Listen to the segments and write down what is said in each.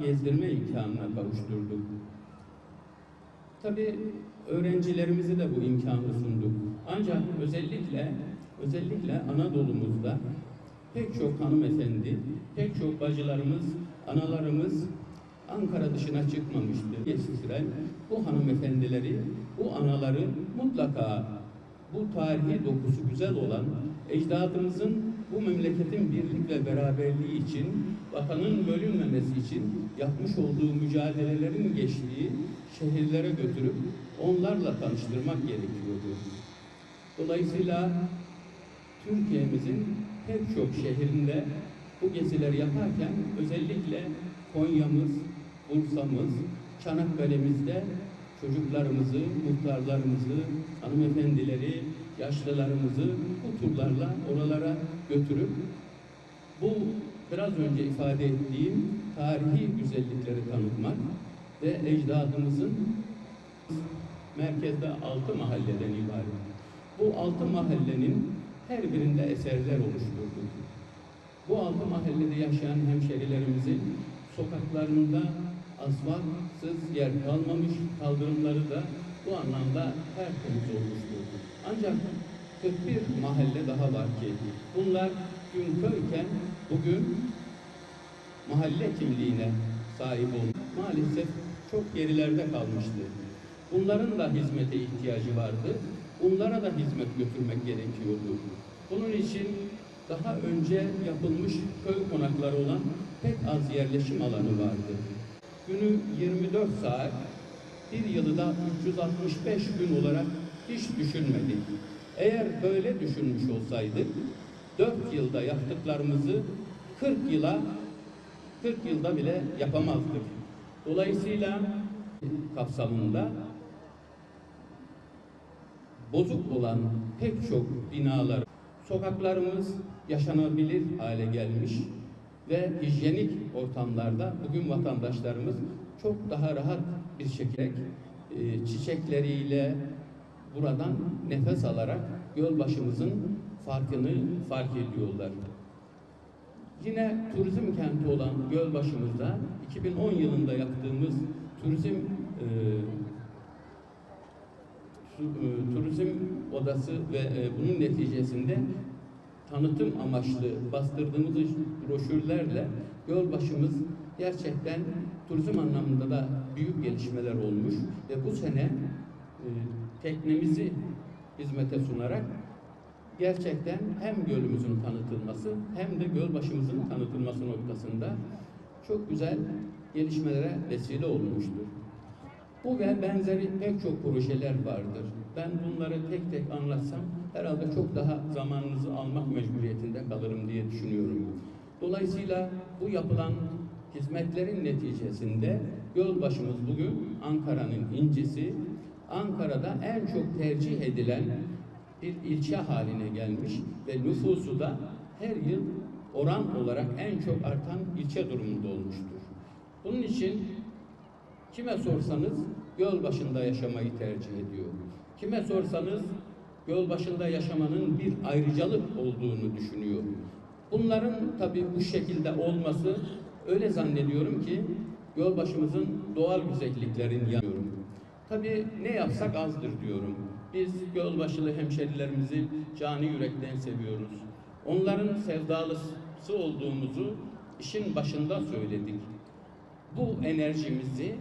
gezdirme imkanına kavuşturduk. Tabii öğrencilerimize de bu imkanı sunduk. Ancak özellikle özellikle Anadolu'muzda pek çok hanımefendi, pek çok bacılarımız, analarımız Ankara dışına çıkmamıştı. Yetiştiren bu hanımefendileri, bu anaları mutlaka bu tarihi dokusu güzel olan ecdadımızın bu memleketin birlik ve beraberliği için, vatanın bölünmemesi için yapmış olduğu mücadelelerin geçtiği şehirlere götürüp onlarla tanıştırmak gerekiyordu. Dolayısıyla Türkiye'mizin pek çok şehrinde bu gezileri yaparken özellikle Konya'mız, Bursa'mız, Çanakkale'mizde çocuklarımızı, muhtarlarımızı, hanımefendileri, yaşlılarımızı bu turlarla oralara götürüp bu biraz önce ifade ettiğim tarihi güzellikleri tanıtmak ve ecdadımızın merkezde altı mahalleden ibaret. Bu altı mahallenin her birinde eserler oluşturduk. Bu altı mahallede yaşayan hemşerilerimizin sokaklarında asfaltsız yer kalmamış, kaldırımları da bu anlamda tertemiz olmuştur. Ancak 41 mahalle daha var ki bunlar dün köyken bugün mahalle kimliğine sahip olmuş. Maalesef çok gerilerde kalmıştı. Bunların da hizmete ihtiyacı vardı. Bunlara da hizmet götürmek gerekiyordu. Bunun için daha önce yapılmış köy konakları olan pek az yerleşim alanı vardı. Günü 24 saat, bir yılı da 365 gün olarak hiç düşünmedik. Eğer böyle düşünmüş olsaydık, 4 yılda yaptıklarımızı 40 yıla 40 yılda bile yapamazdık. Dolayısıyla kapsamında bozuk olan pek çok binalar, sokaklarımız yaşanabilir hale gelmiş ve hijyenik ortamlarda bugün vatandaşlarımız çok daha rahat bir şekilde e, çiçekleriyle buradan nefes alarak Gölbaşımızın farkını fark ediyorlar. Yine turizm kenti olan Gölbaşımızda 2010 yılında yaptığımız turizm e, e, turizm odası ve e, bunun neticesinde tanıtım amaçlı bastırdığımız broşürlerle Gölbaşımız gerçekten turizm anlamında da büyük gelişmeler olmuş ve bu sene e, teknemizi hizmete sunarak gerçekten hem gölümüzün tanıtılması hem de gölbaşımızın tanıtılması noktasında çok güzel gelişmelere vesile olmuştur. Bu ve benzeri pek çok projeler vardır. Ben bunları tek tek anlatsam herhalde çok daha zamanınızı almak mecburiyetinde kalırım diye düşünüyorum. Dolayısıyla bu yapılan hizmetlerin neticesinde Gölbaşımız bugün Ankara'nın incisi, Ankara'da en çok tercih edilen bir ilçe haline gelmiş ve nüfusu da her yıl oran olarak en çok artan ilçe durumunda olmuştur. Bunun için Kime sorsanız göl başında yaşamayı tercih ediyor. Kime sorsanız göl başında yaşamanın bir ayrıcalık olduğunu düşünüyor. Bunların tabii bu şekilde olması öyle zannediyorum ki göl başımızın doğal güzelliklerini yanıyorum. Tabii ne yapsak azdır diyorum. Biz Gölbaşılı hemşerilerimizi cani yürekten seviyoruz. Onların sevdalısı olduğumuzu işin başında söyledik bu enerjimizi,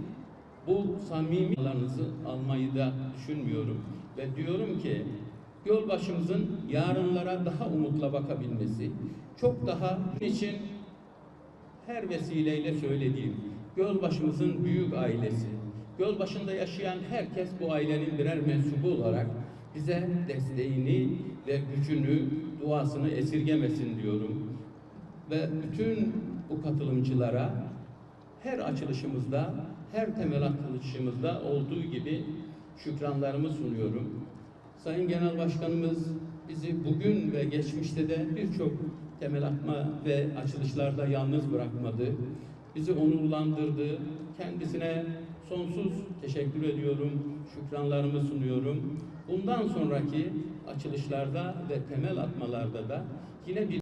bu samimilerinizi almayı da düşünmüyorum. Ve diyorum ki Gölbaşımızın yarınlara daha umutla bakabilmesi, çok daha için her vesileyle söylediğim Gölbaşımızın büyük ailesi, Gölbaşı'nda yaşayan herkes bu ailenin birer mensubu olarak bize desteğini ve gücünü, duasını esirgemesin diyorum. Ve bütün bu katılımcılara her açılışımızda, her temel açılışımızda olduğu gibi şükranlarımı sunuyorum. Sayın Genel Başkanımız bizi bugün ve geçmişte de birçok temel atma ve açılışlarda yalnız bırakmadı. Bizi onurlandırdı. Kendisine sonsuz teşekkür ediyorum. Şükranlarımı sunuyorum. Bundan sonraki açılışlarda ve temel atmalarda da yine bir